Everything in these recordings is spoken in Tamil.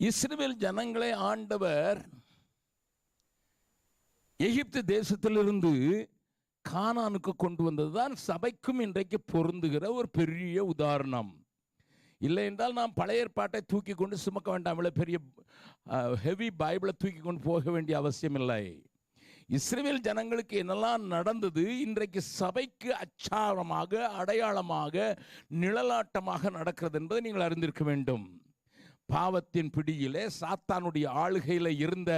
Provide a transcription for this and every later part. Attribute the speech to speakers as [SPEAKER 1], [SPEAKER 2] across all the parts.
[SPEAKER 1] இஸ்ரேல் ஜனங்களை ஆண்டவர் எகிப்து தேசத்திலிருந்து கானானுக்கு கொண்டு வந்ததுதான் சபைக்கும் இன்றைக்கு பொருந்துகிற ஒரு பெரிய உதாரணம். இல்லை என்றால் நாம் பழைய ஏற்பாட்டை தூக்கி கொண்டு சுமக்க வேண்டாம். இவ்வளோ பெரிய ஹெவி பைபிளை தூக்கி கொண்டு போக வேண்டிய அவசியம் இல்லை. இஸ்ரேல் ஜனங்களுக்கு என்னெல்லாம் நடந்தது? இன்றைக்கு சபைக்கு அச்சாரமாக அடையாளமாக நிழலாட்டமாக நடக்கிறது என்பதை நீங்கள் அறிந்திருக்க வேண்டும். பாவத்தின் பிடியிலே சாத்தானுடைய ஆளுகையில் இருந்த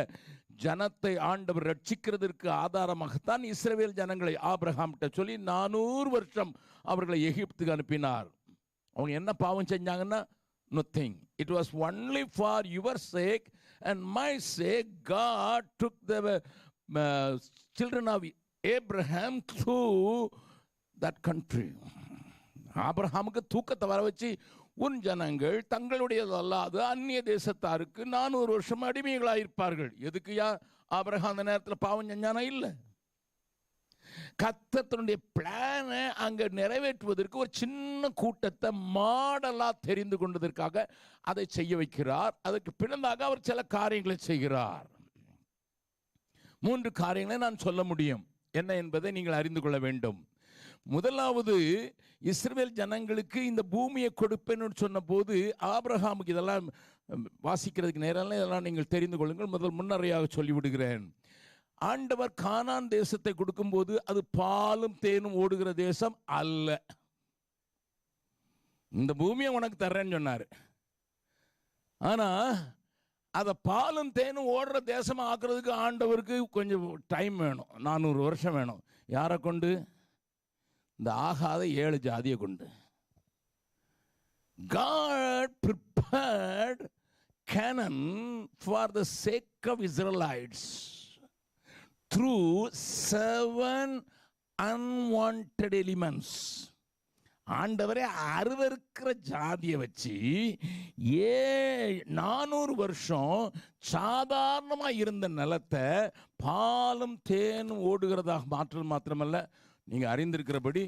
[SPEAKER 1] ஜனத்தை ஆண்டவர் ரட்சிக்கிறதற்கு ஆதாரமாகத்தான் இஸ்ரேவேல் ஜனங்களை ஆபிரகாம்கிட்ட சொல்லி நானூறு வருஷம் அவர்களை எகிப்துக்கு அனுப்பினார். அவங்க என்ன பாவம் செஞ்சாங்கன்னா nothing it was only for your sake and my sake God took the children of Abraham through that country ஆபிரஹாமுக்கு தூக்கத்தை வர வச்சு உன் ஜனங்கள் தங்களுடையதல்லாத அந்நிய தேசத்தாருக்கு நானூறு வருஷம் அடிமைகளாக இருப்பார்கள் எதுக்கு யா? ஆபிரகாம் அந்த நேரத்தில் பாவம் செஞ்சானா? இல்லை. கத்தத்தினுடைய பிளானை அங்கே நிறைவேற்றுவதற்கு ஒரு சின்ன கூட்டத்தை மாடலாக தெரிந்து கொண்டதற்காக அதை செய்ய வைக்கிறார். அதற்கு பிறந்தாக அவர் சில காரியங்களை செய்கிறார். மூன்று காரியங்களை நான் சொல்ல முடியும். என்ன என்பதை நீங்கள் அறிந்து கொள்ள வேண்டும். முதலாவது இஸ்ரேல் ஜனங்களுக்கு இந்த பூமியை கொடுப்பேன்னு சொன்னபோது ஆப்ரஹாமுக்கு இதெல்லாம் வாசிக்கிறதுக்கு நேரம் இதெல்லாம் நீங்கள் தெரிந்து கொள்ளுங்கள். முதல் முன்னரையாக சொல்லிவிடுகிறேன். ஆண்டவர் கானான் தேசத்தை கொடுக்கும்போது அது பாலும் தேனும் ஓடுகிற தேசம் அல்ல. இந்த பூமியை உனக்கு தர்றேன்னு சொன்னார். ஆனால் அதை பாலும் தேனும் ஓடுற தேசமாக ஆக்குறதுக்கு ஆண்டவருக்கு கொஞ்சம் டைம் வேணும். நானூறு வருஷம் வேணும். யாரை கொண்டு? இந்த ஆகாத ஏழு ஜாதியை கொண்டு. God prepared Canaan for the sake of Israelites through seven unwanted elements ஆண்டவரே அருவருக்கிற ஜாதியை வச்சு ஏ நானூறு வருஷம் சாதாரணமாக இருந்த நிலத்தை பாலும் தேனும் ஓடுகிறதாக மாற்றது மாத்திரமல்ல நீங்கள் அறிந்திருக்கிறபடி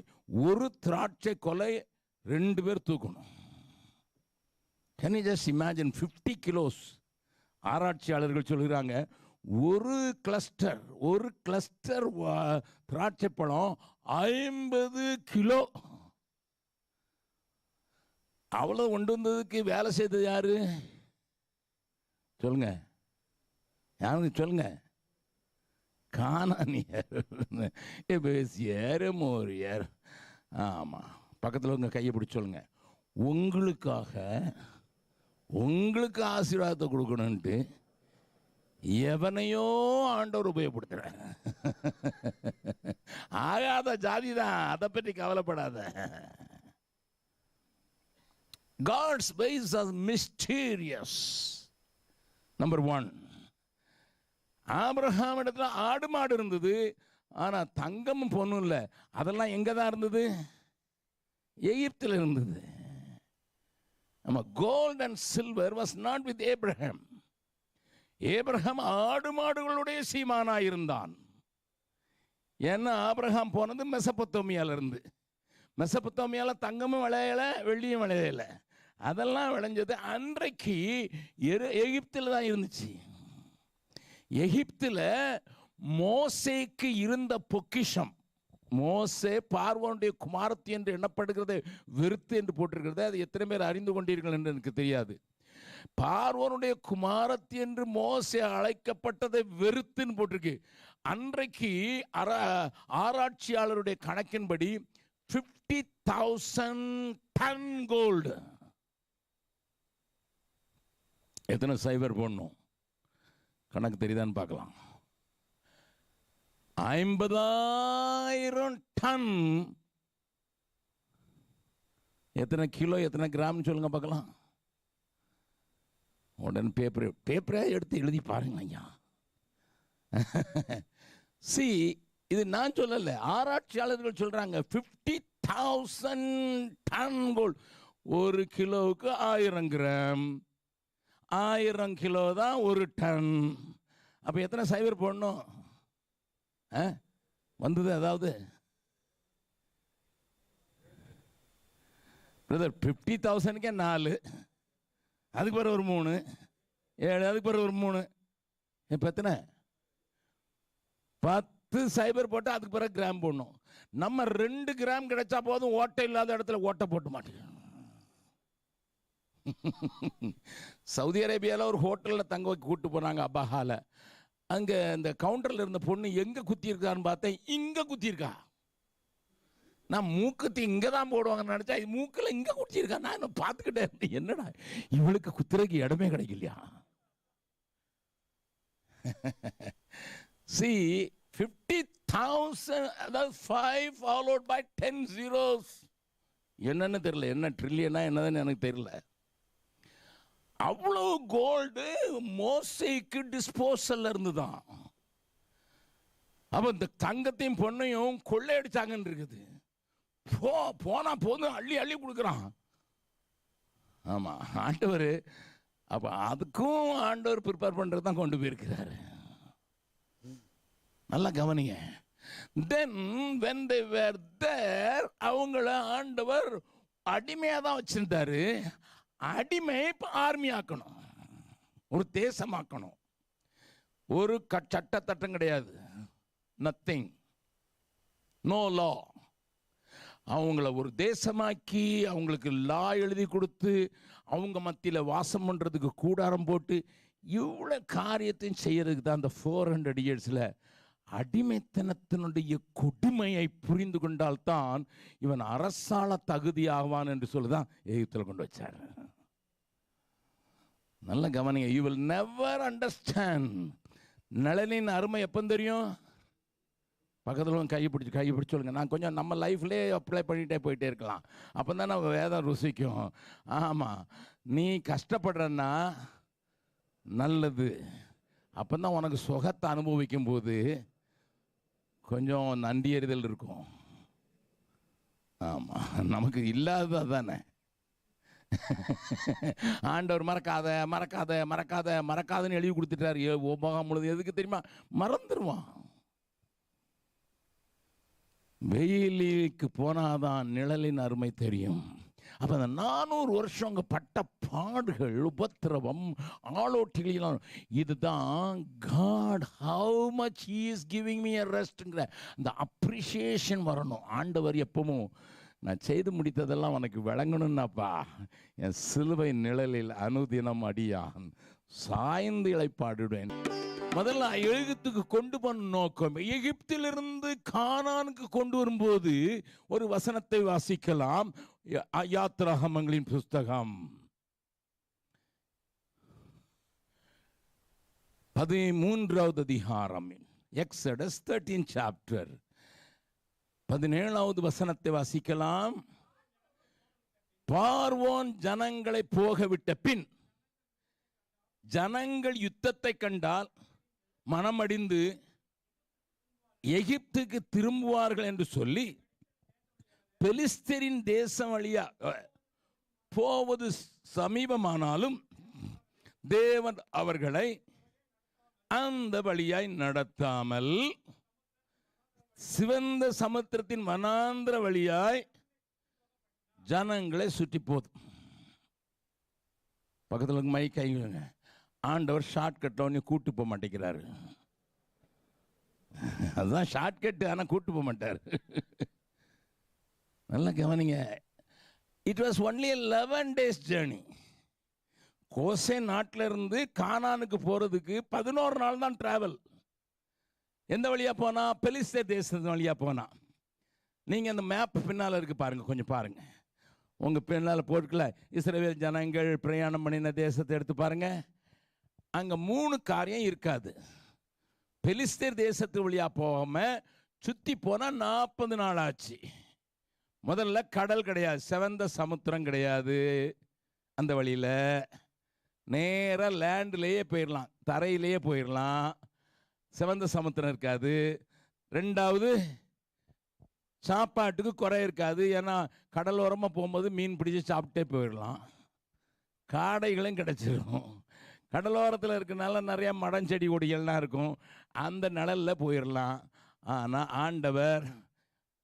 [SPEAKER 1] ஒரு திராட்சை கொலை ரெண்டு பேர் தூக்கணும். Can you just imagine fifty kilos ஆராய்ச்சியாளர்கள் சொல்கிறாங்க ஒரு கிளஸ்டர் ஒரு கிளஸ்டர் திராட்சை பழம் ஐம்பது கிலோ. அவ்வளோ கொண்டு வந்ததுக்கு வேலை செய்தது யாரு? சொல்லுங்க. யாருங்க சொல்லுங்கள் காணானியர் பேசியார் மோரியார் ஆமாம் பக்கத்தில் உங்கள் கையை பிடிச்சி சொல்லுங்க. உங்களுக்காக உங்களுக்கு ஆசீர்வாதத்தை கொடுக்கணுன்ட்டு எவனையோ ஆண்டவர் உபயோகப்படுத்துகிறேன் ஆகாத ஜாதி தான். அதை பற்றி கவலைப்படாத. God's ways are mysterious number one Abraham இடத்துல ஆடு மாடு இருந்தது. ஆனால் தங்கமும் பொண்ணும் இல்லை. அதெல்லாம் எங்கே தான் இருந்தது? எகிப்தில் இருந்தது. நம்ம gold and silver was not with Abraham Abraham ஆடு மாடுகளுடைய சீமானாக இருந்தான். ஏன்னா ஆப்ரஹாம் போனது மெசப்பத்தோமியால இருந்து. மெசப்பத்தோமியால தங்கமும் விளையலை வெள்ளியும் விளையலை. அதெல்லாம் விளைஞ்சது அன்றைக்கு எரு எகிப்தில் தான் இருந்துச்சு. எகிப்தில் மோசேக்கு இருந்த பொக்கிஷம். மோசே பார்வோனுடைய குமாரத்தி என்று எண்ணப்படுகிறது வெறுத்து என்று போட்டிருக்கிறது அது எத்தனை பேர் அறிந்து கொண்டீர்கள் என்று எனக்கு தெரியாது. பார்வனுடைய குமாரத்தி என்று மோசே அழைக்கப்பட்டதை வெறுத்துன்னு போட்டிருக்கு. அன்றைக்கு அரா ஆராய்ச்சியாளருடைய கணக்கின்படி ஃபிஃப்டி தௌசண்ட் டன் கோல்டு எத்தனை சைபர் போடணும்? கணக்கு தெரியுதான்னு பார்க்கலாம். ஐம்பதாயிரம் டன். எத்தனை கிலோ எத்தனை கிராம்னு சொல்லுங்க பார்க்கலாம். உடனே பேப்பர் பேப்பரே எடுத்து எழுதி பாருங்க ஐயா. சி இது நான் சொல்லலை ஆராய்ச்சியாளர்கள் சொல்றாங்க ஃபிஃப்டி தௌசண்ட் டன் கோல்ட் ஒரு கிலோவுக்கு ஆயிரம் கிராம். ஆயிரம் கிலோ தான் ஒரு டன். அப்போ எத்தனை சைபர் போடணும்? ஆ? வந்தது அதாவது? பிரதர் ஃபிஃப்டி தௌசண்ட்க்கே நாலு. அதுக்கு பிறகு ஒரு மூணு. ஏழு அதுக்கு பிறகு ஒரு மூணு. இப்போ எத்தனை? பத்து சைபர் போட்டால் அதுக்கு பிறகு கிராம் போடணும். நம்ம ரெண்டு கிராம் கிடைச்சா போதும் ஓட்டை இல்லாத இடத்துல ஓட்டை போட்டு மாட்டேங்க சவுதி அரேபியாவில் ஒரு ஹோட்டலில் தங்க வைக்க கூப்பிட்டு போனாங்க அபாஹால. அங்கே இந்த கவுண்டரில் இருந்த பொண்ணு எங்கே குத்தியிருக்கான்னு பார்த்தேன். இங்கே குத்தியிருக்கா. நான் மூக்குத்தி இங்கே தான் போடுவாங்கன்னு நினச்சா இது மூக்கில் இங்கே குடிச்சிருக்கா நான் இன்னும் பார்த்துக்கிட்டேன் என்னடா இவளுக்கு குத்துறதுக்கு இடமே கிடைக்கலையா? சி ஃபிஃப்டி தௌசண்ட் அதாவது five followed by ten zeros என்னன்னு தெரியல. என்ன ட்ரில்லியனா என்னதுன்னு எனக்கு தெரியல. அவ்வளோ கோல்டு மோசைக்கு டிஸ்போசல்ல இருந்து தான் அப்போ இந்த தங்கத்தையும் பொண்ணையும் கொள்ளையடிச்சாங்கன்னு இருக்குது. போ போனா போதும் அள்ளி அள்ளி கொடுக்குறான். ஆமாம் ஆண்டவர் அப்போ அதுக்கும் ஆண்டவர் ப்ரிப்பேர் பண்ணுறது தான் கொண்டு போயிருக்கிறாரு. நல்லா கவனிங்க. தென் வென் தே வேர் தேர் அவங்கள ஆண்டவர் அடிமையாக தான் வச்சுருந்தாரு. அடிமை இப்போ ஆர்மி ஆக்கணும். ஒரு தேசமாக்கணும். ஒரு க சட்டத்தட்டம் கிடையாது. நத்திங் நோ லா அவங்கள ஒரு தேசமாக்கி அவங்களுக்கு லா எழுதி கொடுத்து அவங்க மத்தியில் வாசம் பண்ணுறதுக்கு கூடாரம் போட்டு இவ்வளோ காரியத்தையும் செய்கிறதுக்கு தான் அந்த ஃபோர் ஹண்ட்ரட் இயர்ஸில் அடிமைத்தனத்தினுடைய கொடுமையை புரிந்து கொண்டால்தான் இவன் அரசால தகுதியாவான் என்று சொல்லிதான் எகிப்தில் கொண்டு வச்சார். நல்ல கவனிங்க. யூ வில் நெவர் அண்டர்ஸ்டாண்ட் நளனின் அருமை எப்போ தெரியும்? பக்கத்தில் கை பிடிச்சி கை பிடிச்சி சொல்லுங்க. நான் கொஞ்சம் நம்ம லைஃப்லேயே அப்ளை பண்ணிகிட்டே போயிட்டே இருக்கலாம். அப்போ தான் நம்ம வேதம் ருசிக்கும். ஆமாம் நீ கஷ்டப்படுறன்னா நல்லது. அப்போ தான் உனக்கு சுகத்தை அனுபவிக்கும் போது கொஞ்சம் நன்றி எறிதல் இருக்கும். ஆமாம் நமக்கு இல்லாதது தானே ஆண்டவர் மறக்காத மறக்காத மறக்காத மறக்காதன்னு எழுதி கொடுத்துட்டாரு. ஏ உபகம் முழுது எதுக்கு தெரியுமா? மறந்துடுவான் வெயிலுக்கு போனாதான் நிழலின் அருமை தெரியும். அப்போ அந்த நானூறு வருஷம் அங்கே பட்ட பாடுகள் உபத்திரவம் ஆளோட்டிகளெல்லாம் இதுதான் God how much is giving me a ரெஸ்ட்டுங்கிற அந்த அப்ரிஷியேஷன் வரணும். ஆண்டவர் எப்பவும் நான் செய்து முடித்ததெல்லாம் உனக்கு விளங்கணும்னாப்பா. என் சிலுவை நிழலில் அனுதினம் அடியான். சாய்ந்து இழைப்பாடுவேன் முதல்ல எழுகத்துக்கு கொண்டு போன நோக்கம். எகிப்திலிருந்து கானானுக்கு கொண்டு வரும்போது ஒரு வசனத்தை வாசிக்கலாம். யாத்ராகமங்களின் புஸ்தகம். பதிமூன்றாவது அதிகாரம். எக்ஸடஸ் தேர்ட்டீன் சாப்டர் பதினேழாவது வசனத்தை வாசிக்கலாம். பார்வோன் ஜனங்களை போகவிட்ட பின் ஜனங்கள் யுத்தத்தை கண்டால் மனமடிந்து எகிப்துக்கு திரும்புவார்கள் என்று சொல்லி பெலிஸ்தரின் தேசம் வழியா போவது சமீபமானாலும் தேவன் அவர்களை அந்த வழியாய் நடத்தாமல் சிவந்த சமுத்திரத்தின் வனாந்திர வழியாய் ஜனங்களை சுற்றி போதும். பக்கத்தில் மை கைங்க ஆண்டவர் ஷார்ட்கட்டில் ஒன்று கூட்டு போக மாட்டேங்கிறாரு. அதுதான் ஷார்ட்கட்டு ஆனால் கூட்டு போக மாட்டார். நல்லா கவனிங்க. It was only eleven days journey கோசை நாட்டிலிருந்து கானானுக்கு போகிறதுக்கு பதினோரு நாள் தான் ட்ராவல் எந்த வழியாக போனால் பெலிஸ்தே தேசத்து வழியாக போனால் நீங்கள் அந்த மேப் பின்னால் இருக்கு பாருங்கள் கொஞ்சம் பாருங்கள் உங்கள் பின்னால் போட்டுக்கல இஸ்ரேல் ஜனங்கள் பிரயாணம் பண்ணின தேசத்தை எடுத்து பாருங்கள் அங்கே மூணு காரியம் இருக்காது. பெலிஸ்தேர் தேசத்து வழியாக போகாமல் சுற்றி போனால் நாற்பது நாள் ஆச்சு. முதல்ல கடல் கிடையாது செவந்த சமுத்திரம் கிடையாது. அந்த வழியில் நேராக லேண்ட்லேயே போயிடலாம் தரையிலேயே போயிடலாம் சிவந்த சமுத்திரம் இருக்காது. ரெண்டாவது சாப்பாட்டுக்கு குறை இருக்காது. ஏன்னா கடலோரமாக போகும்போது மீன் பிடிச்சி சாப்பிட்டே போயிடலாம். காடைகளும் கிடச்சிரும். கடலோரத்தில் இருக்கனால நிறைய மடம் செடி கொடிகள்லாம் இருக்கும். அந்த நிழலில் போயிடலாம். ஆனால் ஆண்டவர்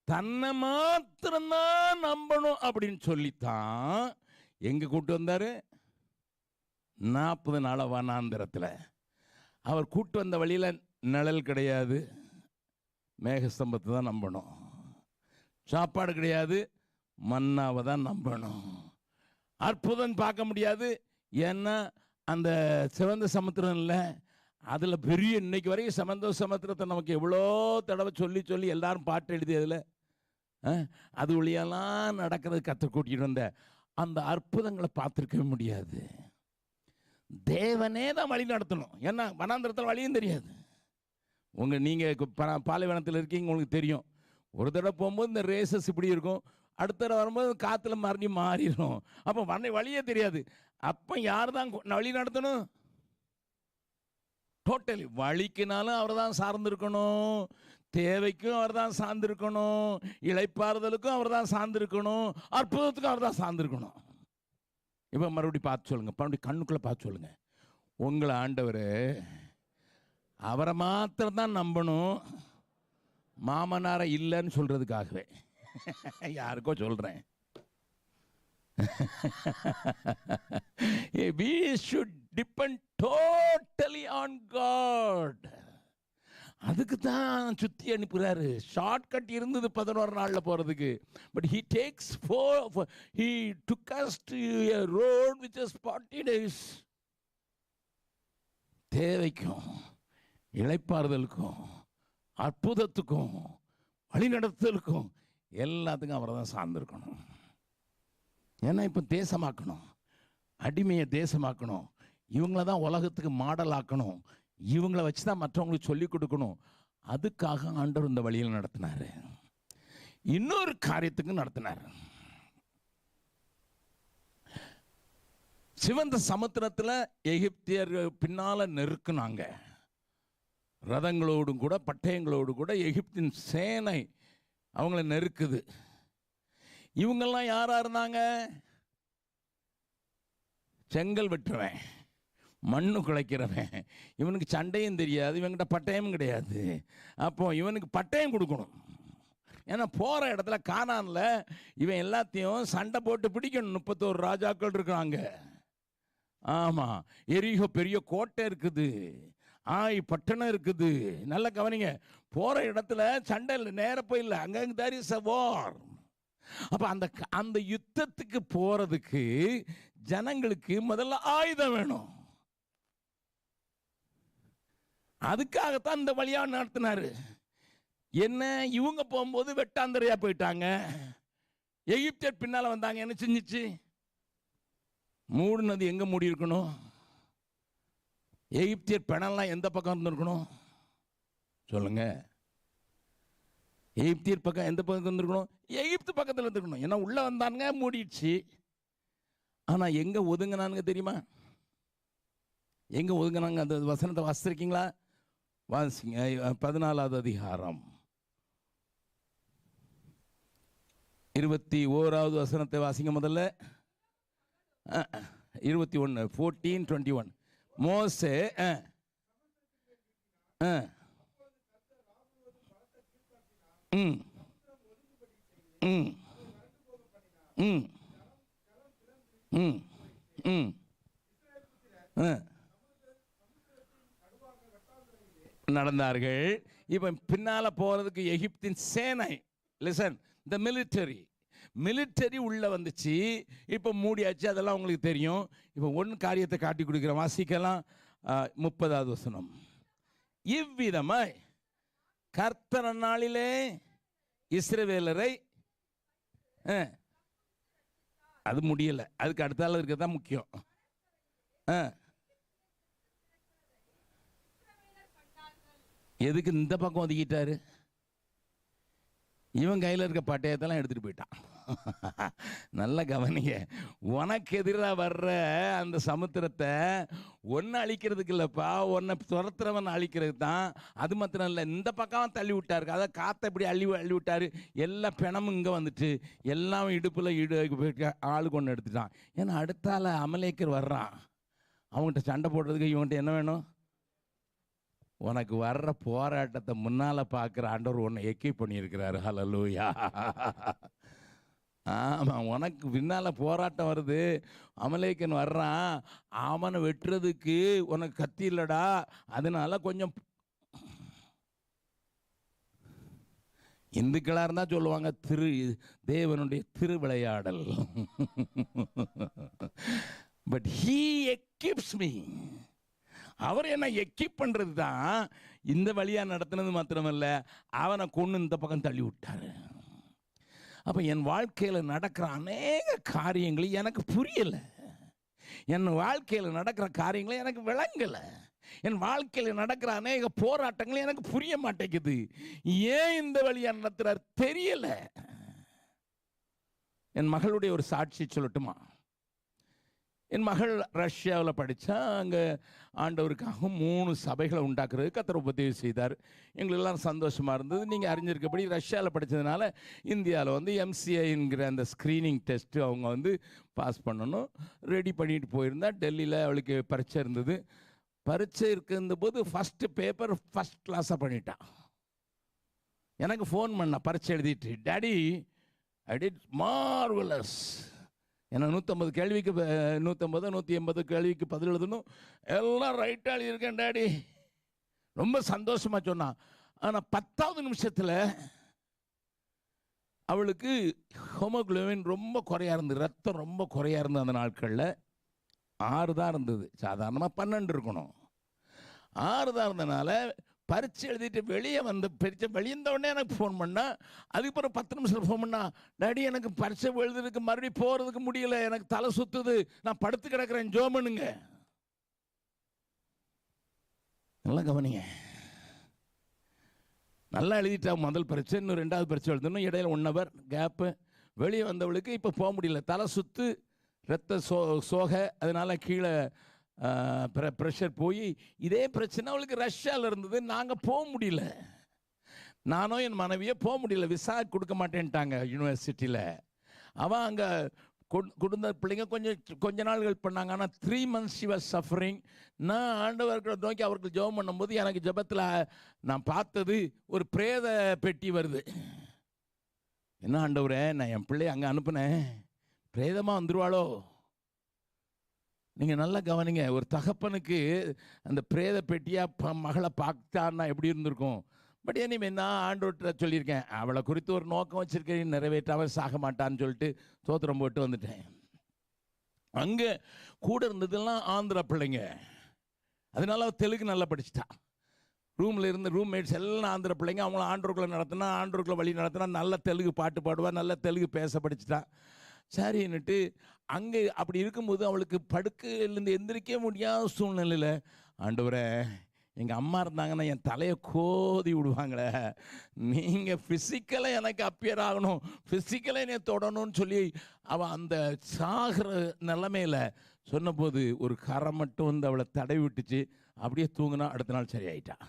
[SPEAKER 1] தன்னை மாத்திரம்தான் நம்பணும் அப்படின்னு சொல்லித்தான். எங்கே கூட்டு வந்தார்? நாற்பது நாள வனாந்திரத்தில். அவர் கூட்டு வந்த வழியில் நிழல் கிடையாது மேகஸ்தம்பத்தை தான் நம்பணும். சாப்பாடு கிடையாது மன்னாவை தான் நம்பணும். அற்புதம் பார்க்க முடியாது. ஏன்னா அந்த சிவந்த சமுத்திரம் இல்லை. அதில் பெரிய இன்னைக்கு வரைக்கும் சிவந்த சமுத்திரத்தை நமக்கு எவ்வளோ தடவை சொல்லி சொல்லி எல்லாரும் பாட்டு எழுதியதில் அது வழியெல்லாம் நடக்கிறது கற்று கூட்டிகிட்டு வந்த. அந்த அற்புதங்களை பார்த்துருக்கவே முடியாது. தேவனே தான் வழி நடத்தணும். ஏன்னா வனாந்திரத்தில் வழியும் தெரியாது. உங்கள் நீங்கள் பாலைவனத்தில் இருக்கீங்க உங்களுக்கு தெரியும். ஒரு தடவை போகும்போது இந்த ரேசஸ் இப்படி இருக்கும். அடுத்த தடவை வரும்போது காற்றுல மறுபடி மாறிடும் அப்போ வண்ணை வழியே தெரியாது. அப்போ யார் தான் வழி நடத்தணும்? டோட்டலி வழிக்குனாலும் அவர் தான் சார்ந்திருக்கணும். தேவைக்கும் அவர் தான் சார்ந்திருக்கணும். இளைப்பாறுதலுக்கும் அவர் தான் சார்ந்திருக்கணும். அற்புதத்துக்கும் அவர் தான் சார்ந்திருக்கணும். இப்போ மறுபடியும் பார்த்து சொல்லுங்கள் மறுபடியும் கண்ணுக்குள்ளே பார்த்து சொல்லுங்கள் உங்களை ஆண்டவர் அவரை மாத்திரம் தான் நம்பணும். மாமனாரை இல்லைன்னு சொல்கிறதுக்காகவே யாருக்கோ சொல்கிறேன் we should depend totally on God. அதுக்கு தான் சுற்றி அனுப்புகிறாரு ஷார்ட்கட் இருந்தது பதினோரு நாளில் போகிறதுக்கு but he takes four he took a road with his days தேவைக்கும். இழைப்பாறுதலுக்கும் அற்புதத்துக்கும் வழிநடத்தலுக்கும் எல்லாத்துக்கும் அவரை தான் சார்ந்திருக்கணும். ஏன்னா இப்போ தேசமாக்கணும். அடிமையை தேசமாக்கணும். இவங்கள தான் உலகத்துக்கு மாடல் ஆக்கணும் இவங்கள வச்சு தான் மற்றவங்களுக்கு சொல்லிக் கொடுக்கணும். அதுக்காக ஆண்டவர் இந்த வழியில் நடத்தினார். இன்னொரு காரியத்துக்கு நடத்தினார். சிவந்த சமுத்திரத்தில் எகிப்தியர் பின்னால் நெருக்குனாங்க. ரதங்களோடும் கூட பட்டயங்களோடு கூட எகிப்தின் சேனை அவங்கள நெருக்குது. இவங்கெல்லாம் யாராக இருந்தாங்க? செங்கல் வெட்டுறவன் மண்ணு குலைக்கிறவன். இவனுக்கு சண்டையும் தெரியாது இவன்கிட்ட பட்டயமும் கிடையாது. அப்போ இவனுக்கு பட்டயம் கொடுக்கணும். ஏன்னா போகிற இடத்துல காணான்ல இவன் எல்லாத்தையும் சண்டை போட்டு பிடிக்கணும். முப்பத்தோரு ராஜாக்கள் இருக்கிறாங்க. ஆமாம் எரிகோ பெரிய கோட்டை இருக்குது. ஆய் பட்டணம் இருக்குது. நல்ல கவனிங்க. போகிற இடத்துல சண்டை இல்லை நேர இல்லை. அங்கங்க there is a அப்போ அந்த அந்த யுத்தத்துக்கு போகிறதுக்கு ஜனங்களுக்கு முதல்ல ஆயுதம் வேணும். அதுக்காகத்தான் இந்த வழியா நடத்தினாரு. என்ன இவங்க போகும்போது வெட்டாந்தரையா போயிட்டாங்க. எகிப்தியர் பின்னால வந்தாங்க. என்ன செஞ்சிச்சு? மூடுனது எங்க மூடி இருக்கணும் எகிப்தியர் பெணல்லாம் எந்த பக்கம் இருந்திருக்கணும்? சொல்லுங்க. எகிப்தியர் பக்கம் எந்த பக்கம் இருந்திருக்கணும்? எகிப்து பக்கத்தில் இருந்திருக்கணும். ஏன்னா உள்ள வந்தானுங்க மூடிடுச்சு. ஆனால் எங்கே ஒதுங்கினானுங்க தெரியுமா? எங்கே ஒதுங்கினாங்க அந்த வசனத்தை வாசிச்சிருக்கீங்களா? வாசிங்க. பதினாலாவது அதிகாரம். இருபத்தி ஓராவது வசனத்தை வாசிங்க முதல்ல. இருபத்தி ஒன்று ஃபோர்டீன் டுவெண்ட்டி ஒன் மோசே ம் ம் ம் ம் ம் ஆ. நடந்தார்கள். இப்போ பின்னால போறதுக்கு எகிப்தின் சேனை. லிசன் த மிலிட்டரி மிலிட்டரி உள்ளே வந்துச்சு. இப்போ மூடியாச்சு அதெல்லாம் உங்களுக்கு தெரியும். இப்போ ஒன்று காரியத்தை காட்டி கொடுக்குற வாசிக்கலாம். முப்பதாவது வசனம். இவ்விதமாய் கர்த்தர நாளிலே இஸ்ரவேலரை ஆ, அது முடியலை. அதுக்கு அடுத்தால இருக்க தான் முக்கியம். ஆ. எதுக்கு இந்த பக்கம் ஒதுக்கிட்டாரு? இவன் கையில் இருக்க பட்டயத்தெல்லாம் எடுத்துகிட்டு போயிட்டான். நல்ல கவனிங்க. உனக்கு எதிராக வர்ற அந்த சமுத்திரத்தை ஒன்று அழிக்கிறதுக்கு இல்லைப்பா ஒன்றை துரத்துறவன் அழிக்கிறது தான். அது மாத்திரம் இல்லை இந்த பக்கம் தள்ளி விட்டாரு. அதாவது காற்றை இப்படி அள்ளி அள்ளி விட்டாரு. எல்லா பிணமும் இங்கே வந்துட்டு எல்லாம் இடுப்பில் இடு ஆளு கொண்டு எடுத்துட்டான். ஏன்னா அடுத்தால அமலேக்கர் வர்றான். அவங்ககிட்ட சண்டை போடுறதுக்கு இவன்கிட்ட என்ன வேணும்? உனக்கு வர்ற போராட்டத்தை முன்னால பார்க்குற ஆண்டவர் உன்னை எக்கி பண்ணியிருக்கிறாரு. ஹலலூயா ஆமாம் உனக்கு பின்னால் போராட்டம் வருது. அமலேக்கன் வர்றான். அவனை வெட்டுறதுக்கு உனக்கு கத்தி இல்லடா. அதனால கொஞ்சம் இந்துக்களாக இருந்தால் சொல்லுவாங்க திரு தேவனுடைய திருவிளையாடல். பட் ஹீ எக்கிப்ஸ் மீ அவர் என்ன எக்கிப் பண்ணுறது தான் இந்த வழியாக நடத்துனது மாத்திரமல்ல. அவனை கொண்டு இந்த பக்கம் தள்ளி விட்டாரு அப்போ என் வாழ்க்கையில் நடக்கிற அநேக காரியங்கள் எனக்கு புரியலை. என் வாழ்க்கையில் நடக்கிற காரியங்களை எனக்கு விளங்கலை. என் வாழ்க்கையில் நடக்கிற அநேக போராட்டங்களும் எனக்கு புரிய மாட்டேங்குது. ஏன் இந்த வழியா நடத்துறார் தெரியலை? என் மகளுடைய ஒரு சாட்சி சொல்லட்டுமா? என் மகள் ரஷ்யாவில் படித்தா அங்கே ஆண்டவருக்காக மூணு சபைகளை உண்டாக்குறது கத்திர உபதவி செய்தார். எங்களெல்லாம் சந்தோஷமாக இருந்தது. நீங்கள் அறிஞ்சிருக்கபடி ரஷ்யாவில் படித்ததுனால இந்தியாவில் வந்து எம்சிஐங்கிற அந்த ஸ்க்ரீனிங் டெஸ்ட்டு அவங்க வந்து பாஸ் பண்ணணும். ரெடி பண்ணிட்டு போயிருந்தா டெல்லியில் அவளுக்கு பரீட்சை இருந்தது. பரீட்சை இருக்கின்ற போது ஃபஸ்ட்டு பேப்பர் ஃபஸ்ட் கிளாஸாக பண்ணிட்டான் எனக்கு ஃபோன் பண்ண பரீட்சை எழுதிட்டு டேடி ஐ டிட் மார்வலஸ் ஏன்னா நூற்றம்பது கேள்விக்கு நூற்றம்பது நூற்றி எண்பது கேள்விக்கு பதில் எழுதணும். எல்லாம் ரைட்டாக எழுதியிருக்கேன் டேடி. ரொம்ப சந்தோஷமாக சொன்னான் ஆனால் பத்தாவது நிமிஷத்தில் அவளுக்கு ஹோமோகுளோபின் ரொம்ப குறையாக இருந்தது. ரத்தம் ரொம்ப குறையாக இருந்தது அந்த நாட்களில். ஆறு தான் இருந்தது. சாதாரணமாக பன்னெண்டு இருக்கணும். ஆறு தான் இருந்தனால பரிட்சை எழுதிட்டு வெளியே வந்த பரிச்சை வெளியந்த உடனே எனக்கு ஃபோன் பண்ணா அதுக்கப்புறம் பத்து நிமிஷத்தில் ஃபோன் பண்ணா டாடி எனக்கு பரிட்சை எழுதுறதுக்கு மறுபடியும் போகிறதுக்கு முடியல எனக்கு தலை சுற்றுது நான் படுத்து கிடக்கிறேன் ஜோமனுங்க. நல்லா கவனிங்க. நல்லா எழுதிட்டா முதல் பரிச்சை இன்னும் ரெண்டாவது பரீட்சை எழுதணும் இடையில ஒன் ஹவர் கேப்பு வெளியே வந்தவளுக்கு இப்போ போக முடியல தலை சுற்று ரத்த சோ சோகை அதனால் கீழே ப்ரெஷர் போய் இதே பிரச்சனை அவளுக்கு ரஷ்யாவில் இருந்தது. நாங்கள் போக முடியல. நானும் என் மனைவியே போக முடியல. விசா கொடுக்க மாட்டேன்ட்டாங்க யூனிவர்சிட்டியில் அவன் அங்கே குடும்ப பிள்ளைங்க கொஞ்சம் கொஞ்ச நாள் ஹெல்ப் பண்ணாங்க. ஆனால் three months she was suffering நான் ஆண்டவர்களை நோக்கி அவருக்கு ஜெபம் பண்ணும்போது எனக்கு ஜெபத்தில் நான் பார்த்தது ஒரு பிரேத பெட்டி வருது. என்ன ஆண்டவரே நான் என் பிள்ளைய அங்கே அனுப்புனேன். பிரேதமாக வந்துருவாளோ? நீங்கள் நல்லா கவனிங்க. ஒரு தகப்பனுக்கு அந்த பிரேத பெட்டியாக ப மகளை பார்த்தான்னா எப்படி இருந்திருக்கும்? பட் எனிமே நான் ஆண்டோட்ட சொல்லியிருக்கேன். அவளை குறித்து ஒரு நோக்கம் வச்சுருக்கேன் நிறைவேற்றாமல் சாக மாட்டான்னு சொல்லிட்டு தோத்திரம் போட்டு வந்துட்டேன். அங்கே கூட இருந்ததெல்லாம் ஆந்திரா பிள்ளைங்க. அதனால அவள் தெலுங்கு நல்லா படிச்சிட்டா. ரூமில் இருந்த ரூம்மேட்ஸ் எல்லாம் ஆந்திர பிள்ளைங்க. அவங்கள ஆண்டோருக்குள்ள நடத்தினா ஆண்டோருக்குள்ள வழி நடத்தினா நல்ல தெலுங்கு பாட்டு பாடுவா நல்ல தெலுங்கு பேச படிச்சிட்டா. சரின்னுட்டு அங்கே அப்படி இருக்கும்போது அவளுக்கு படுக்கையிலேருந்து எந்திரிக்க முடியாத சூழ்நிலையில் ஆண்டவரை எங்கள் அம்மா இருந்தாங்கன்னா என் தலையை கோதி விடுவாங்களே. நீங்கள் ஃபிசிக்கலாக எனக்கு அப்பியர் ஆகணும். ஃபிசிக்கலாக என்னை தொடணும்னு சொல்லி அவள் அந்த சாகிற நிலமையில் சொன்னபோது ஒரு கரை மட்டும் வந்து அவளை தடை விட்டுச்சு. அப்படியே தூங்கினா அடுத்த நாள் சரியாயிட்டான்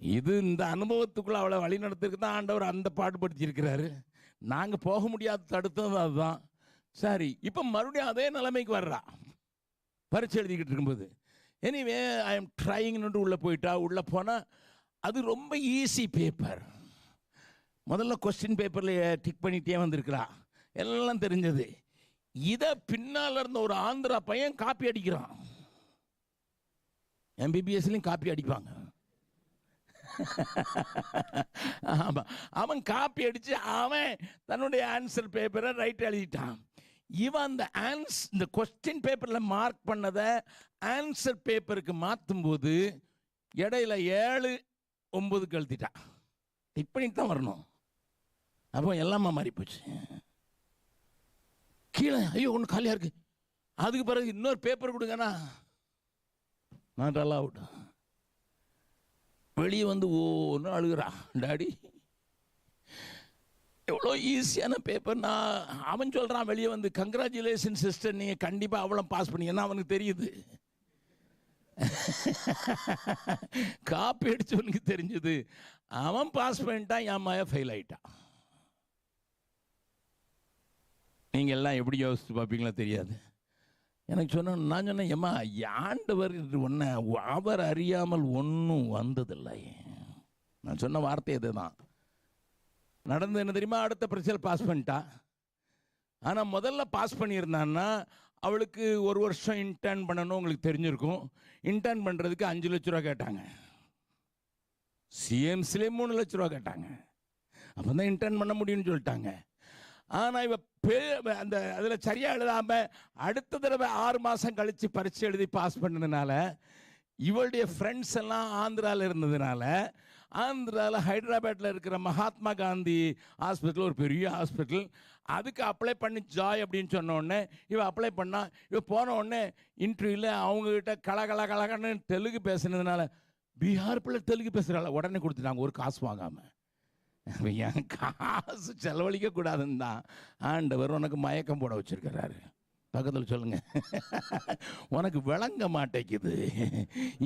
[SPEAKER 1] இது இந்த அனுபவத்துக்குள்ளே அவளை வழி நடத்துறதுக்கு தான் ஆண்டவர் அந்த பாடுபடுத்தியிருக்கிறாரு நாங்கள் போக முடியாத தடுத்தது அதுதான். சரி இப்போ மறுபடியும் அதே நிலைமைக்கு வர்றா. பரீட்சை எழுதிக்கிட்டு இருக்கும்போது. எனிவே ஐ எம் ட்ரைங்னு உள்ளே போயிட்டா உள்ளே போனால் அது ரொம்ப ஈஸி பேப்பர் முதல்ல கொஸ்டின் பேப்பரில் டிக் பண்ணிகிட்டே வந்திருக்கிறா. எல்லாம் தெரிஞ்சது. இதை பின்னால் இருந்த ஒரு ஆந்திரா பையன் காப்பி அடிக்கிறான். எம்பிபிஎஸ்லையும் காப்பி அடிப்பாங்க. ஆமாம் அவன் காப்பி அடித்து அவன் தன்னுடைய ஆன்சர் பேப்பரை ரைட் எழுதிட்டான். இவன் அந்த ஆன்ஸ் இந்த கொஸ்டின் பேப்பரில் மார்க் பண்ணதை ஆன்சர் பேப்பருக்கு மாற்றும்போது இடையில ஏழு ஒம்பது எழுதிட்டான் டிக் பண்ணிட்டு தான் வரணும். அப்போ எல்லாமே மாறி போச்சு. கீழே ஐயோ ஒன்று காலியாக இருக்கு. அதுக்கு பிறகு இன்னொரு பேப்பர் கொடுங்கண்ணா. நான் அலவுட் வெளியே வந்து ஒன்று அழுகுறா. டாடி எவ்வளோ ஈஸியான பேப்பர் நான் அவன் சொல்கிறான் வெளியே வந்து கங்க்ராச்சுலேஷன் சிஸ்டர் நீங்கள் கண்டிப்பாக அவளும் பாஸ் பண்ணீங்கன்னா அவனுக்கு தெரியுது. காப்பி அடிச்சவனுக்கு தெரிஞ்சது. அவன் பாஸ் பண்ணிட்டான் என் மாய ஃபெயில் ஆயிட்டான். நீங்கள் எல்லாம் எப்படி யோசித்து பார்ப்பீங்களா தெரியாது. எனக்கு சொன்ன நான் சொன்னேன் ஏம்மா ஆண்டவர் ஒன்று அவர் அறியாமல் ஒன்றும் வந்ததில்லை. நான் சொன்ன வார்த்தை இதுதான். நடந்து என்ன தெரியுமா? அடுத்த பரீட்சையில் பாஸ் பண்ணிட்டா ஆனால் முதல்ல பாஸ் பண்ணியிருந்தான்னா அவளுக்கு ஒரு வருஷம் இன்டர்ன் பண்ணணும் உங்களுக்கு தெரிஞ்சிருக்கும். இன்டர்ன் பண்ணுறதுக்கு அஞ்சு லட்ச ரூபா கேட்டாங்க. சிஎம்சிலே மூணு லட்ச ரூபா கேட்டாங்க. அப்போ தான் இன்டர்ன் பண்ண முடியும்னு சொல்லிட்டாங்க. ஆனால் இவ பே அந்த அதில் சரியாக எழுதாமல் அடுத்த தடவை ஆறு மாதம் கழித்து பரீட்சை எழுதி பாஸ் பண்ணதுனால இவளுடைய ஃப்ரெண்ட்ஸ் எல்லாம் ஆந்திராவில் இருந்ததுனால ஆந்திராவில் ஹைதராபாத்தில் இருக்கிற மகாத்மா காந்தி ஹாஸ்பிட்டல் ஒரு பெரிய ஹாஸ்பிட்டல் அதுக்கு அப்ளை பண்ணி ஜாய் அப்படின்னு சொன்ன உடனே அப்ளை பண்ணால் இவன் போன உடனே இன்டர்வியூவில் அவங்ககிட்ட கல கல கலகன்னு தெலுங்கு பேசுனதுனால பீகார் பிள்ளை தெலுங்கு பேசுகிறாள் உடனே கொடுத்துட்டாங்க ஒரு காசு வாங்காமல் ஏன் காசு செலவழிக்க கூடாதுன்னு தான். ஆண்டவர் உனக்கு மயக்கம் போட வச்சிருக்கிறாரு. பக்கத்தில் சொல்லுங்க. உனக்கு விளங்க மாட்டேங்குது.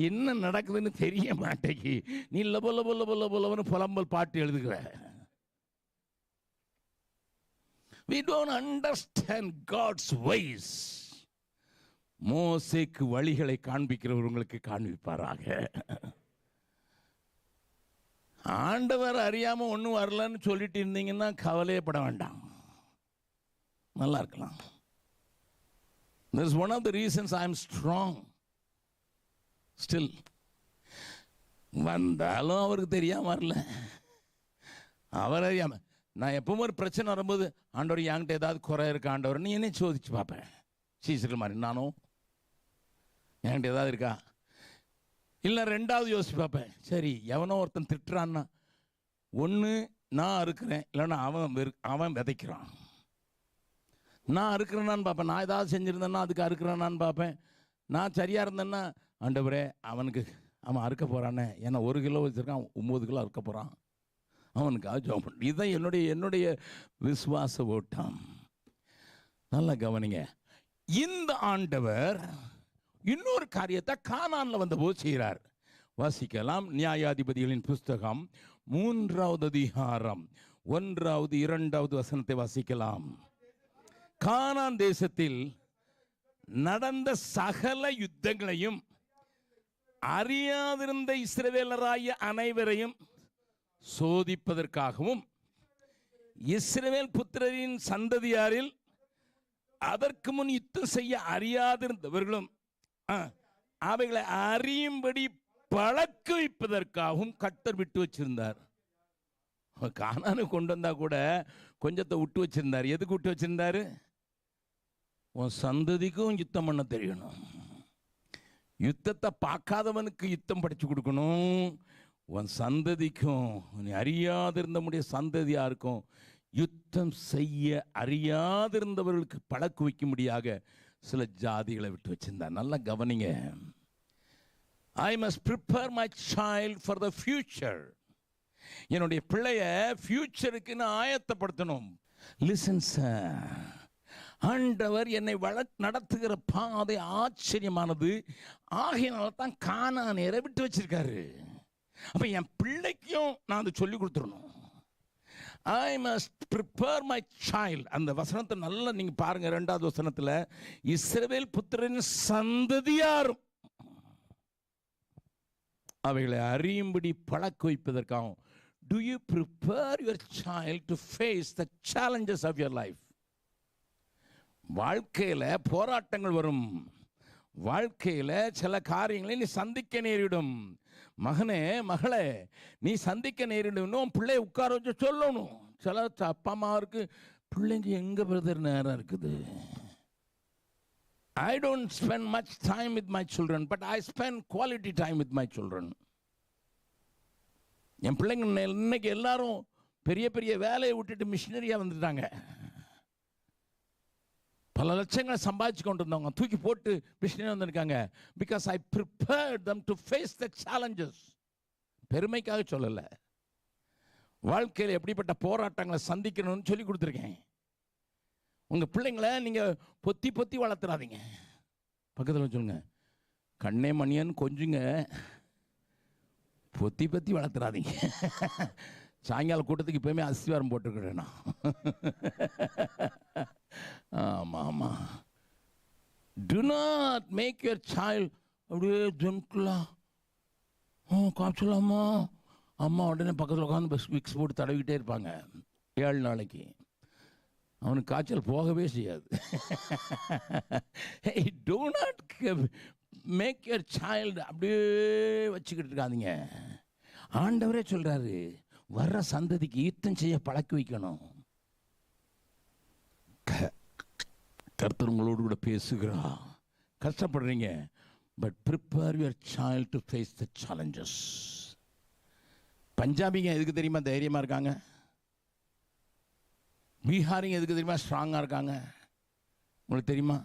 [SPEAKER 1] என்ன நடக்குதுன்னு தெரிய மாட்டேங்கி நீ லப லப லப லப லபன்னு புலம்பல் பாட்டு எழுதுகிற. We don't understand God's ways மோசைக்கு வழிகளை காண்பிக்கிறவர் உங்களுக்கு காண்பிப்பாராக. ஆண்டவர் அறியாம ஒன்றும் வரலன்னு சொல்லிட்டு இருந்தீங்கன்னா கவலையப்பட வேண்டாம். நல்லா இருக்கலாம். This is one of the reasons I am strong. Still. வந்தாலும் அவருக்கு தெரியாமல் வரல. அவர் அறியாமல் நான் எப்பவும் ஒரு பிரச்சனை வரும்போது ஆண்டவர் என்கிட்ட ஏதாவது குறை இருக்கா ஆண்டவர்? நீ என்ன சோதிச்சு பார்ப்பேன் சீசர்கள் மாதிரி நானும் என்கிட்ட ஏதாவது இருக்கா? இல்லை ரெண்டாவது யோசிச்சு பார்ப்பேன் சரி எவனோ ஒருத்தன் திட்டுறான்னா ஒன்று நான் இருக்கிறேன் இல்லைன்னா அவன் அவன் விதைக்கிறான். நான் அறுக்கிறேனான்னு பார்ப்பேன். நான் ஏதாவது செஞ்சுருந்தேன்னா அதுக்கு அறுக்கிறேனான்னு பார்ப்பேன். நான் சரியாக இருந்தேன்னா ஆண்டவரே அவனுக்கு அவன் அறுக்க போகிறானே ஏன்னா ஒரு கிலோ வச்சுருக்கான் ஒம்பது கிலோ அறுக்க போகிறான் அவனுக்காக ஜோம் இதுதான் என்னுடைய என்னுடைய விசுவாச ஓட்டம். நல்லா கவனிங்க. இந்த ஆண்டவர் இன்னொரு காரியத்தை கானான்ல வந்தபோது செய்கிறார் வாசிக்கலாம். நியாயாதிபதிகளின் புஸ்தகம் மூன்றாவது அதிகாரம் ஒன்றாவது இரண்டாவது வசனத்தை வாசிக்கலாம். கானான் தேசத்தில் நடந்த சகல யுத்தங்களையும் அறியாதிருந்த இஸ்ரவேலராய அனைவரையும் சோதிப்பதற்காகவும் இஸ்ரவேல் புத்திரரின் சந்ததியாரில் அதற்கு முன் யுத்தம் செய்ய அறியாதிருந்தவர்களும் ஆ, அவைகளை அறியும்படி பழக்க வைப்பதற்காகவும் கட்டர் விட்டு வச்சிருந்தார். காணானு கொண்டு வந்தா கூட கொஞ்சத்தை விட்டு வச்சிருந்தார். எதுக்கு விட்டு வச்சிருந்தாரு? உன் சந்ததிக்கும் யுத்தம் பண்ண தெரியணும். யுத்தத்தை பார்க்காதவனுக்கு யுத்தம் படித்து கொடுக்கணும். உன் சந்ததிக்கும் நீ அறியாதிருந்தமுடைய சந்ததியாருக்கும் யுத்தம் செய்ய அறியாதிருந்தவர்களுக்கு பழக்கு வைக்கும்படியாக சில ஜாதிகளை விட்டு வச்சிருந்தார். நல்லா கவனிங்க. I must prepare my child for the future என்னுடைய பிள்ளைய ஃபியூச்சருக்கு நான் ஆயத்தப்படுத்தணும். லிசன் சார் ஆண்டவர் என்னை வள நடத்துகிற பாதை ஆச்சரியமானது. ஆகையினால தான் காணா நேர விட்டு வச்சிருக்காரு. அப்போ என் பிள்ளைக்கும் நான் அதை சொல்லி கொடுத்துடணும். I must prepare my child அந்த வசனத்தை நல்லா நீங்கள் பாருங்கள் ரெண்டாவது வசனத்தில். இஸ்ரவேல் புத்திரன் சந்ததியாரும் அவைகளை அறியும்படி பழக்க வைப்பதற்காகவும் do you prepare your child to face the challenges of your life வாழ்க்கையில் போராட்டங்கள் வரும். வாழ்க்கையில் சில காரியங்களை நீ சந்திக்க நேரிடும். மகனே மகளே நீ சந்திக்க நேரிடும். பிள்ளைய உட்கார வச்சு சொல்லணும். சில அப்பா அம்மாவுக்கு பிள்ளைங்க எங்கே பிரதர் நேரம் இருக்குது? I don't spend much time with my children but I spend quality time with my children என் பிள்ளைங்க இன்னைக்கு எல்லாரும் பெரிய பெரிய வேலையை விட்டுட்டு மிஷினரியாக வந்துட்டாங்க. பல லட்சங்களை சம்பாதிச்சு கொண்டு இருந்தவங்க தூக்கி போட்டு மிஷினரி வந்திருக்காங்க because I prepare them to face the challenges பெருமைக்காக சொல்லலை. வாழ்க்கையில் எப்படிப்பட்ட போராட்டங்களை சந்திக்கணும்னு சொல்லி கொடுத்துருக்கேன். உங்கள் பிள்ளைங்கள நீங்கள் பொத்தி பொத்தி வளர்த்துறாதீங்க. பக்கத்தில் சொல்லுங்க. கண்ணே மணியன்னு கொஞ்சுங்க. பொத்தி பொத்தி வளர்த்துறாதீங்க. சாயங்கால கூட்டத்துக்கு இப்போயுமே அஸ்திவாரம் போட்டுருக்கிறேன் நான். ஆமாம் ஆமாம் do not make your child அப்படியே ஜென்குலாம் ஓ காய்ச்சலாமா அம்மா உடனே பக்கத்தில் உட்காந்து பஸ் விக்ஸ் போட்டு தடவிக்கிட்டே இருப்பாங்க. ஏழு நாளைக்கு. அவனுக்கு காய்ச்சல் போகவே செய்யாது. Do not make your child அப்படியே வச்சுக்கிட்டு இருக்காதீங்க. ஆண்டவரே சொல்கிறாரு வர்ற சந்ததிக்கு ஈர்த்தம் செய்ய பழக்கி வைக்கணும் க- கர்த்தர் உங்களோடு கூட பேசுகிறா கஷ்டப்படுறீங்க but prepare your child to face the challenges பஞ்சாபிங்க எதுக்கு தெரியுமா தைரியமாக இருக்காங்க? பீகாரிங்க எதுக்கு தெரியுமா ஸ்ட்ராங்காக இருக்காங்க? உங்களுக்கு தெரியுமா?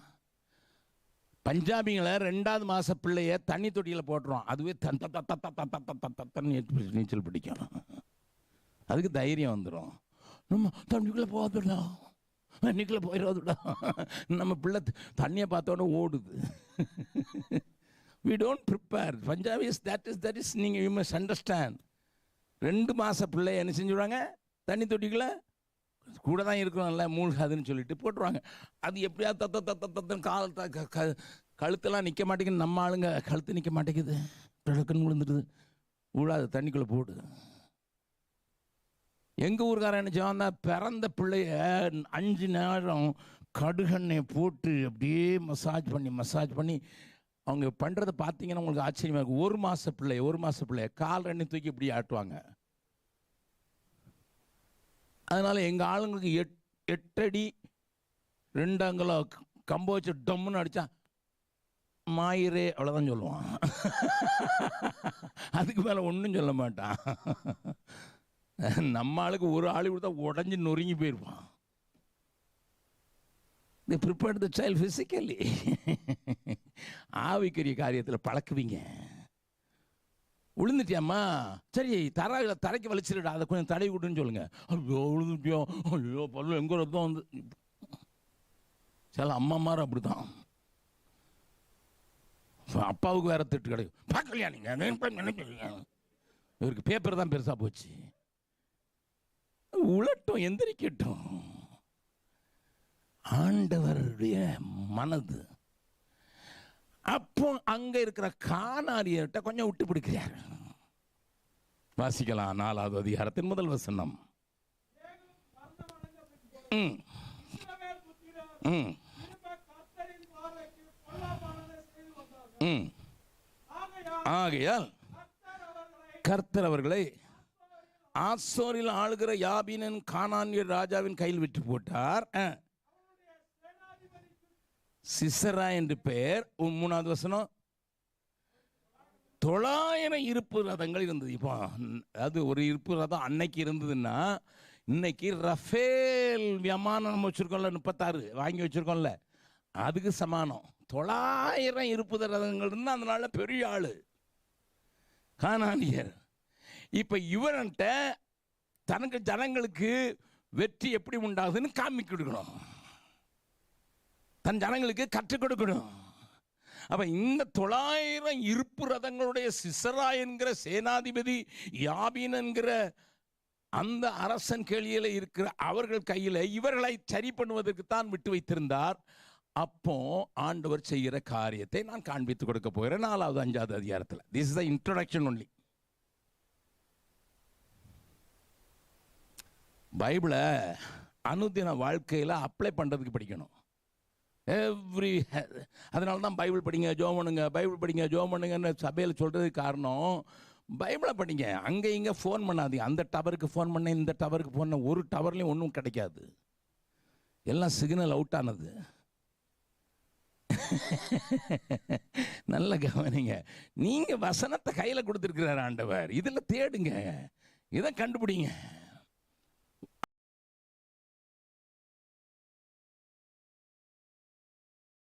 [SPEAKER 1] பஞ்சாபிங்களை ரெண்டாவது மாத பிள்ளைய தண்ணி தொட்டியில் போட்டுரும் அதுவே தன் தத்த தத்த தத்த தத்த தத்தன்னு நீச்சல் பிடிக்கும். அதுக்கு தைரியம் வந்துடும் நம்ம தண்ணிக்குள்ளே போகாதுடா. தண்ணிக்குள்ளே போயிடாதுடா. நம்ம பிள்ளை தண்ணியை பார்த்தோன்னே ஓடுது. We don't prepare Punjabis that is that is நீங்கள் யூ மஸ்ட் அண்டர்ஸ்டாண்ட் ரெண்டு மாத பிள்ளை என்ன செஞ்சுடுவாங்க? தண்ணி தொட்டிக்குள்ள கூட தான் இருக்கணும்ல மூழ்காதுன்னு சொல்லிட்டு போட்டுருவாங்க. அது எப்படியா தத்த தத்த தத்தன்னு கால் த- க- கழுத்தெல்லாம் நிற்க மாட்டேங்குது. நம்ம ஆளுங்க கழுத்து நிற்க மாட்டேங்குது. டக்குன்னு விழுந்துடுது. விழாது தண்ணிக்குள்ளே போடுது எங்கள் ஊருக்காரன் என்ன செய்வான் பிறந்த பிள்ளைய அஞ்சு நேரம் கடுகெண்ணெய் போட்டு அப்படியே மசாஜ் பண்ணி மசாஜ் பண்ணி அவங்க பண்ணுறதை பார்த்தீங்கன்னா உங்களுக்கு ஆச்சரியமாக இருக்கும். ஒரு மாத பிள்ளை ஒரு மாத பிள்ளை கால் ரெண்டு தூக்கி இப்படி ஆட்டுவாங்க. அதனால் எங்கள் ஆளுங்களுக்கு எட் எட்டடி ரெண்டு அங்குலம் கம்பு வச்சு டம்முன்னு அடித்தா மாயிரே அவ்வளோதான் சொல்லுவான். அதுக்கு மேலே ஒன்றும் சொல்ல மாட்டான். நம்ம ஆளுக்கு ஒரு ஆள் கொடுத்தா உடஞ்சி நொறுங்கி போயிருப்பான். The prepared the child physically ஆவிக்குரிய காரியத்தில் பழக்குவீங்க. விழுந்துட்டியாம்மா சரி தர தரைக்கு வலிச்சிருடா. அதை கொஞ்சம் தடவி விட்டுன்னு சொல்லுங்க. ஐயோ விழுந்துட்டியோ ஐயோ பல்லு எங்கே ரத்தம் வந்து. சில அம்மாமாரும் அப்படி தான் அப்பாவுக்கு வேற திட்டு கிடைக்கும். பார்க்கலையா நீங்கள் இவருக்கு பேப்பர் தான் பெருசாக போச்சு. உழட்டும் எந்திரிக்கட்டும். ஆண்டவருடைய மனது. அப்போ அங்க இருக்கிற காணாரியர்கிட்ட கொஞ்சம் விட்டு பிடிக்கிறார். வாசிக்கலாம் நாலாவது அதிகாரத்தின் முதல் வசனம். ம். ம். ம்.
[SPEAKER 2] ஆகையால்
[SPEAKER 1] கர்த்தர் அவர்களை ஆசோரில் ஆளுகிற யாபினன் கானானியர் ராஜாவின் கையில் விட்டு போட்டார். ஆ. சிசரா என்று பெயர். உம் மூணாவது வசனம். தொள்ளாயிரம் இருப்பு ரதங்கள் இருந்தது. இப்போ அது ஒரு இருப்பு ரதம் அன்னைக்கு இருந்ததுன்னா இன்னைக்கு ரஃபேல் விமானம் நம்ம வச்சுருக்கோம்ல முப்பத்தாறு வாங்கி வச்சுருக்கோம்ல அதுக்கு சமானம். தொள்ளாயிரம் இருப்பு ரதங்கள் இருந்தால் அதனால பெரிய ஆள். கானானியர். இப்போ இவன்கிட்ட தனக்கு ஜனங்களுக்கு வெற்றி எப்படி உண்டாகுதுன்னு காமிக்க கொடுக்கணும். தன் ஜனங்களுக்கு கற்றுக் கொடுக்கணும். அப்ப இந்த தொள்ளாயிரம் இருப்பு ரதங்களுடைய சிசரா என்கிற சேனாதிபதி யாபின் என்கிற அந்த அரசன் கேளியில் இருக்கிற அவர்கள் கையில் இவர்களை சரி பண்ணுவதற்கு தான் விட்டு வைத்திருந்தார். அப்போ ஆண்டவர் செய்கிற காரியத்தை நான் காண்பித்து கொடுக்க போகிறேன். நாலாவது அஞ்சாவது அதிகாரத்தில். This is the introduction only பைபிளை அனுதின வாழ்க்கையில் அப்ளை பண்ணுறதுக்கு படிக்கணும். எவ்ரி அதனால தான் பைபிள் படிங்க ஜோம் பண்ணுங்க பைபிள் படிங்க ஜோம் பண்ணுங்கன்னு சபையில் சொல்கிறதுக்கு காரணம் பைபிளை படிங்க. அங்கே இங்கே ஃபோன் பண்ணாதீங்க. அந்த டவருக்கு ஃபோன் பண்ண இந்த டவருக்கு ஃபோன் பண்ண ஒரு டவர்லேயும் ஒன்றும் கிடைக்காது. எல்லாம் சிக்னல் அவுட் ஆனது. நல்ல கவனிங்க. நீங்கள் வசனத்தை கையில் கொடுத்துருக்கிறார் ஆண்டவர். இதில் தேடுங்க. இதை கண்டுபிடிங்க.